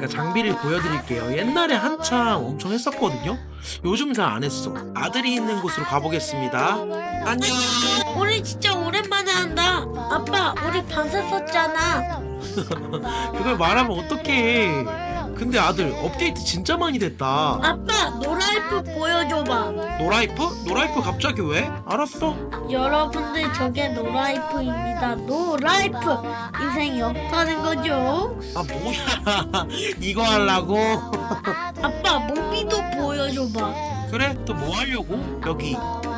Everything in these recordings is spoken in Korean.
제가 장비를 보여드릴게요. 옛날에 한창 엄청 했었거든요. 요즘 잘 안 했어. 아들이 있는 곳으로 가보겠습니다. 안녕. 우리 진짜 오랜만에 한다. 아빠, 우리 반사 썼잖아. 그걸 말하면 어떡해. 근데 아들 업데이트 진짜 많이 됐다. 아빠, 노라이프 보여줘봐. 노라이프? 노라이프 갑자기 왜? 알았어. 여러분들, 저게 노라이프입니다. 노라이프! 인생이 없다는 거죠. 아 뭐야? 이거 하려고? 아빠, 모비도 보여줘봐. 그래? 또 뭐 하려고? 여기.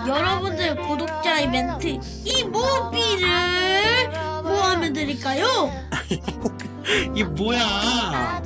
여러분들, 구독자 이벤트, 이 모비를 뭐 하면 드릴까요? 이 뭐야?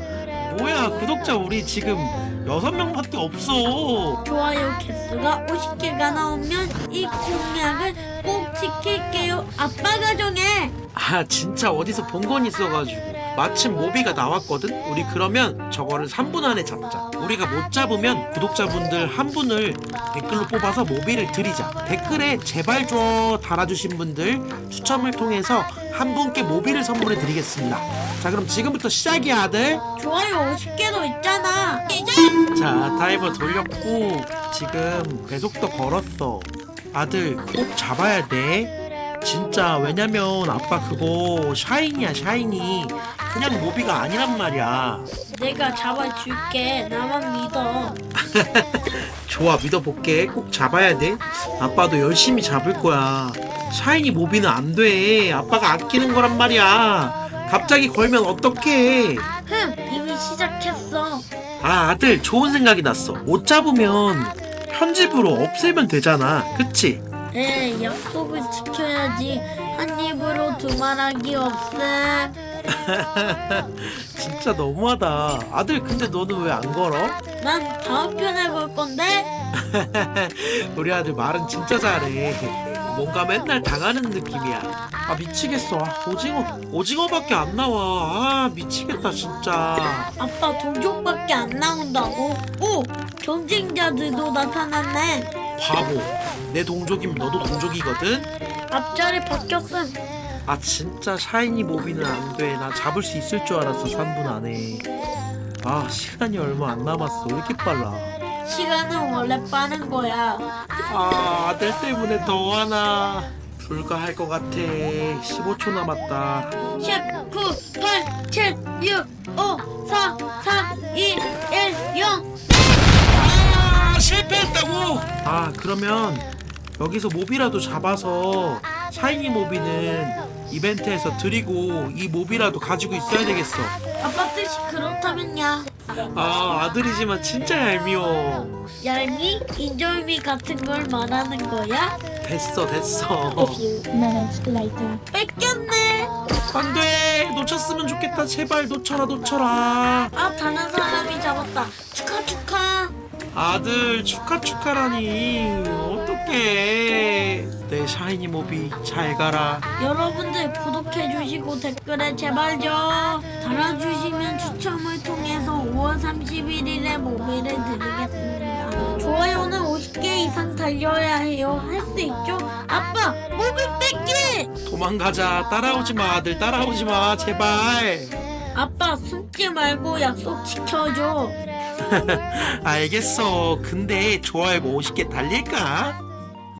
뭐야? 구독자 우리 지금 여섯 명밖에 없어. 좋아요 개수가 50개가 나오면 이 공약을 꼭 지킬게요. 아빠가 정해. 아 진짜 어디서 본 건 있어가지고 마침 모비가 나왔거든? 우리 그러면 저거를 3분 안에 잡자. 우리가 못 잡으면 구독자분들 한 분을 댓글로 뽑아서 모비를 드리자. 댓글에 제발 줘 달아주신 분들 추첨을 통해서 한 분께 모비를 선물해 드리겠습니다. 자 그럼 지금부터 시작이야 아들. 좋아요 50개도 있잖아. 이제 자 타이머 돌렸고 지금 배속도 걸었어. 아들 꼭 잡아야 돼 진짜 왜냐면 아빠 그거 샤이니야 샤이니. 그냥 모비가 아니란 말이야. 내가 잡아줄게. 나만 믿어. 좋아 믿어볼게. 꼭 잡아야 돼. 아빠도 열심히 잡을 거야. 샤이니 모비는 안 돼. 아빠가 아끼는 거란 말이야. 갑자기 걸면 어떡해? 흠 이미 시작했어. 아 아들 좋은 생각이 났어. 못 잡으면 편집으로 없애면 되잖아. 그치? 에 약속을 지켜야지. 한 입으로 두 말하기 없음. 진짜 너무하다 아들 근데 너는 왜 안 걸어? 난 다음 편에 볼 건데. 우리 아들 말은 진짜 잘해 뭔가 맨날 당하는 느낌이야 아 미치겠어 아, 오징어 오징어밖에 안 나와 아 미치겠다 진짜 아빠 동족밖에 안 나온다고. 오 경쟁자들도 나타났네. 바보. 내 동족이면 너도 동족이거든? 앞자리 바뀌었음. 아 진짜 샤이니 모비는 안 돼 나 잡을 수 있을 줄 알았어 3분 안에. 아 시간이 얼마 안 남았어. 왜 이렇게 빨라? 시간은 원래 빠른 거야. 아 아들 때문에 더 화나. 불가할 것 같아. 15초 남았다. 10, 9, 8, 7, 6, 5, 4, 3, 2, 1, 0. 아 실패했다고 아 그러면 여기서 모비라도 잡아서 샤이니 모비는 이벤트에서 드리고 이 모비라도 가지고 있어야 되겠어 아빠 뜻이 그렇다면야. 아 아들이지만 진짜 얄미워 얄미? 인절미 같은 걸 말하는 거야? 됐어 됐어. 뺏겼네. 안돼 놓쳤으면 좋겠다 제발 놓쳐라 놓쳐라 아, 다른 사람이 잡았다. 아들 축하 축하라니 어떡해 내 샤이니 모비 잘 가라 여러분들 구독해주시고 댓글에 제발 좀 달아주시면 추첨을 통해서 5월 31일에 모비를 드리겠습니다. 좋아요는 50개 이상 달려야 해요. 할 수 있죠? 아빠, 모비 뺏기! 도망가자 따라오지 마 아들 따라오지 마 제발 아빠, 숨지 말고 약속 지켜줘. 알겠어 근데 좋아요가 50개 달릴까?